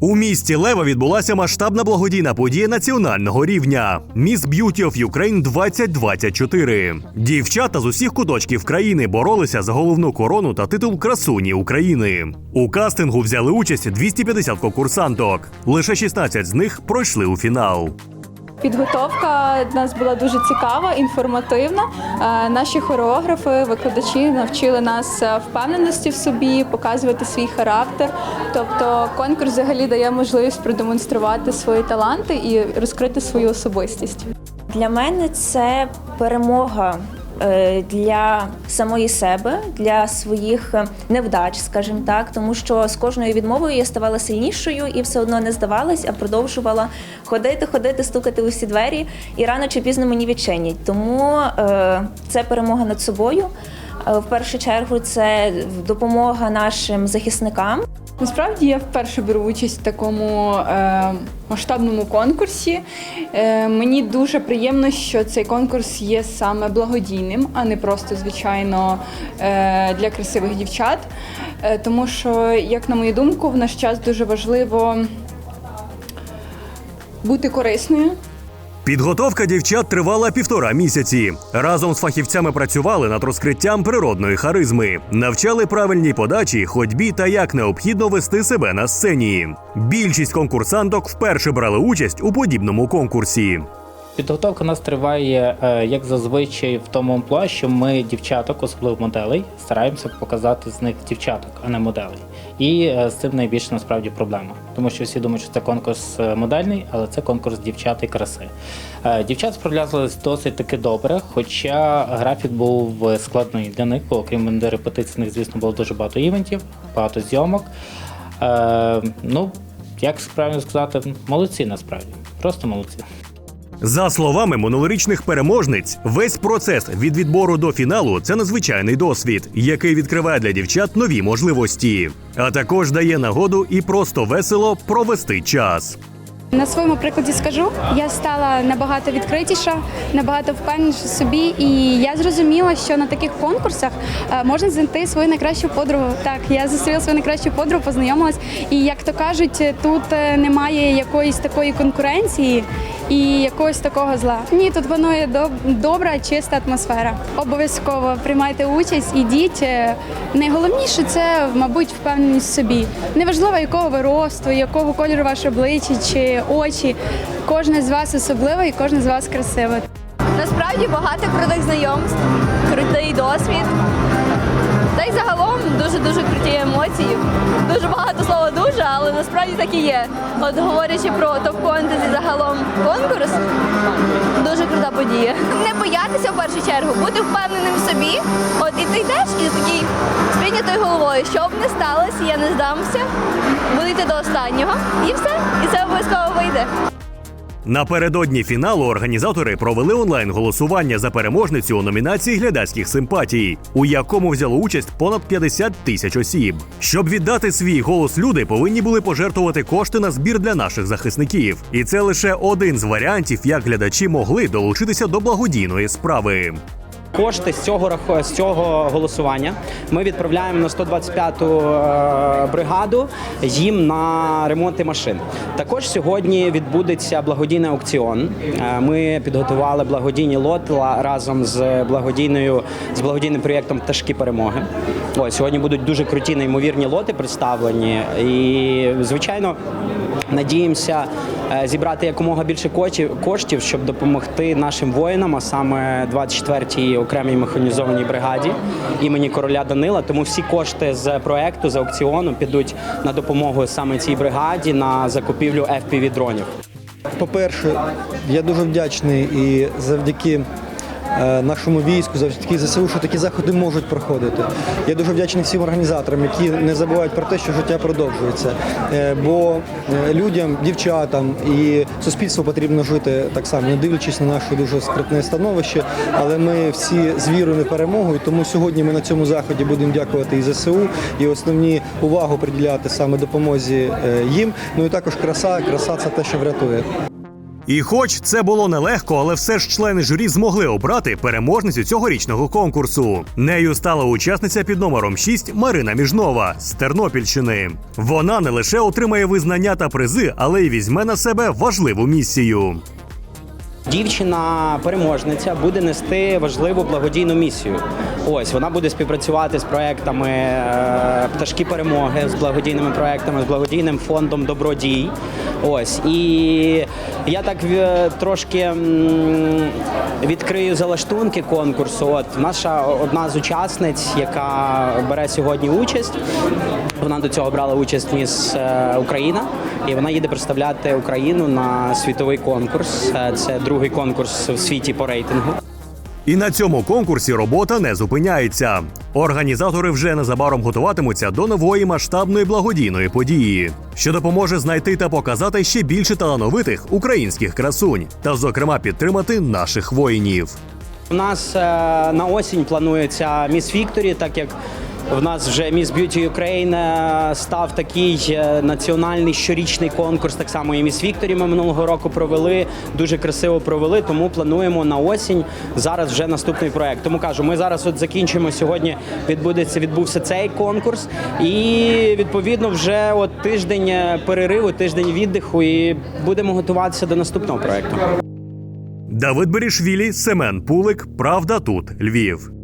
У місті Лева відбулася масштабна благодійна подія національного рівня Міс Б'юті оф Юкрейн 2024. Дівчата з усіх куточків країни боролися за головну корону та титул красуні України. У кастингу взяли участь 250 конкурсанток. Лише 16 з них пройшли у фінал. Підготовка у нас була дуже цікава, інформативна. Е, Наші хореографи, викладачі навчили нас е, впевненості в собі, показувати свій характер. Тобто конкурс взагалі дає можливість продемонструвати свої таланти і розкрити свою особистість. Для мене це перемога для самої себе, для своїх е, невдач, скажімо так, тому що з кожною відмовою я ставала сильнішою і все одно не здавалась, а продовжувала ходити, ходити, стукати у всі двері, і рано чи пізно мені відчинять. Тому е, це перемога над собою. Е, В першу чергу це допомога нашим захисникам. Насправді я вперше беру участь в такому е, масштабному конкурсі. Е, мені дуже приємно, що цей конкурс є саме благодійним, а не просто звичайно е, для красивих дівчат. Е, тому що, як на мою думку, в наш час дуже важливо бути корисною. Підготовка дівчат тривала півтора місяці. Разом з фахівцями працювали над розкриттям природної харизми, навчали правильній подачі, ходьбі та як необхідно вести себе на сцені. Більшість конкурсанток вперше брали участь у подібному конкурсі. Підготовка у нас триває, е, як зазвичай, в тому амплуа, що ми дівчаток, особливо моделей, стараємося показати з них дівчаток, а не моделей. І е, з цим найбільше насправді проблема. Тому що всі думають, що це конкурс е, модельний, але це конкурс дівчат і краси. Дівчат справлялись досить таки добре, хоча графік був складний для них, бо окрім репетицій, звісно, було дуже багато івентів, багато зйомок. Ну, як правильно сказати, молодці насправді. Просто молодці. За словами минулорічних переможниць, весь процес від відбору до фіналу це надзвичайний досвід, який відкриває для дівчат нові можливості, а також дає нагоду і просто весело провести час. На своєму прикладі скажу, я стала набагато відкритіша, набагато впевненіша собі, і я зрозуміла, що на таких конкурсах е, можна знайти свою найкращу подругу. Так, я зустріла свою найкращу подругу, познайомилась, і як то кажуть, тут е, немає якоїсь такої конкуренції і якогось такого зла. Ні, тут панує доб- добра, чиста атмосфера. Обов'язково приймайте участь, ідіть. Е, Найголовніше це, мабуть, впевненість в собі. Неважливо, якого ви росту, якого кольору ваше обличчя чи очі. Кожна з вас особлива і кожна з вас красива. Насправді багато крутих знайомств, крутий досвід. Та й загалом дуже-дуже круті емоції. Дуже багато слова дуже, але насправді так і є. От говорячи про топ-контент і загалом конкурс, дуже крута подія. Не боятися в першу чергу, бути впевненим в собі. От і ти йдеш і такий з прийнятою головою, що б не сталося, я не здамся, буду йти до останнього. І все, і це обов'язково вийде. Напередодні фіналу організатори провели онлайн голосування за переможницю у номінації глядацьких симпатій, у якому взяло участь понад 50 тисяч осіб. Щоб віддати свій голос, люди повинні були пожертвувати кошти на збір для наших захисників. І це лише один з варіантів, як глядачі могли долучитися до благодійної справи. Кошти з цього з цього голосування ми відправляємо на 125-ту е, бригаду їм на ремонти машин. Також сьогодні відбудеться благодійний аукціон. Е, Ми підготували благодійні лотла разом з благодійною з благодійним проєктом Пташки перемоги. Ось сьогодні будуть дуже круті неймовірні лоти представлені. І звичайно. Надіємося зібрати якомога більше коштів, щоб допомогти нашим воїнам, а саме 24-й окремій механізованій бригаді імені короля Данила. Тому всі кошти з проекту з аукціону підуть на допомогу саме цій бригаді на закупівлю fpv дронів. По-перше, я дуже вдячний і завдяки е, нашому війську, завдяки ЗСУ, що такі заходи можуть проходити. Я дуже вдячний всім організаторам, які не забувають про те, що життя продовжується. Е, Бо е, людям, дівчатам і суспільству потрібно жити так само, не дивлячись на наше дуже скрутне становище. Але ми всі з вірою в перемогу, тому сьогодні ми на цьому заході будемо дякувати і ЗСУ, і основні увагу приділяти саме допомозі е, їм. Ну і також краса. Краса це те, що врятує. І хоч це було нелегко, але все ж члени журі змогли обрати переможницю цьогорічного конкурсу. Нею стала учасниця під номером 6 Марина Міжнова з Тернопільщини. Вона не лише отримає визнання та призи, але й візьме на себе важливу місію. Дівчина-переможниця буде нести важливу благодійну місію. Ось вона буде співпрацювати з проектами е, пташки перемоги, з благодійними проектами, з благодійним фондом Добродій. Ось і я так е, трошки відкрию залаштунки конкурсу. От наша одна з учасниць, яка бере сьогодні участь. Вона до цього брала участь Міс е, Україна, і вона їде представляти Україну на світовий конкурс. Це другий конкурс в світі по рейтингу. І на цьому конкурсі робота не зупиняється. Організатори вже незабаром готуватимуться до нової масштабної благодійної події, що допоможе знайти та показати ще більше талановитих українських красунь, та, зокрема, підтримати наших воїнів. У нас е, на осінь планується Міс Вікторі, так як в нас вже Міс Б'юті Україн став такий е, національний щорічний конкурс. Так само і Міс Вікторі ми минулого року провели. Дуже красиво провели. Тому плануємо на осінь зараз вже наступний проект. Тому кажу, ми зараз от закінчимо сьогодні. Відбудеться відбувся цей конкурс, і відповідно вже от тиждень е, перериву, тиждень віддиху, і будемо готуватися до наступного проекту. Давид Берішвілі, Семен Пулик. Правда тут Львів.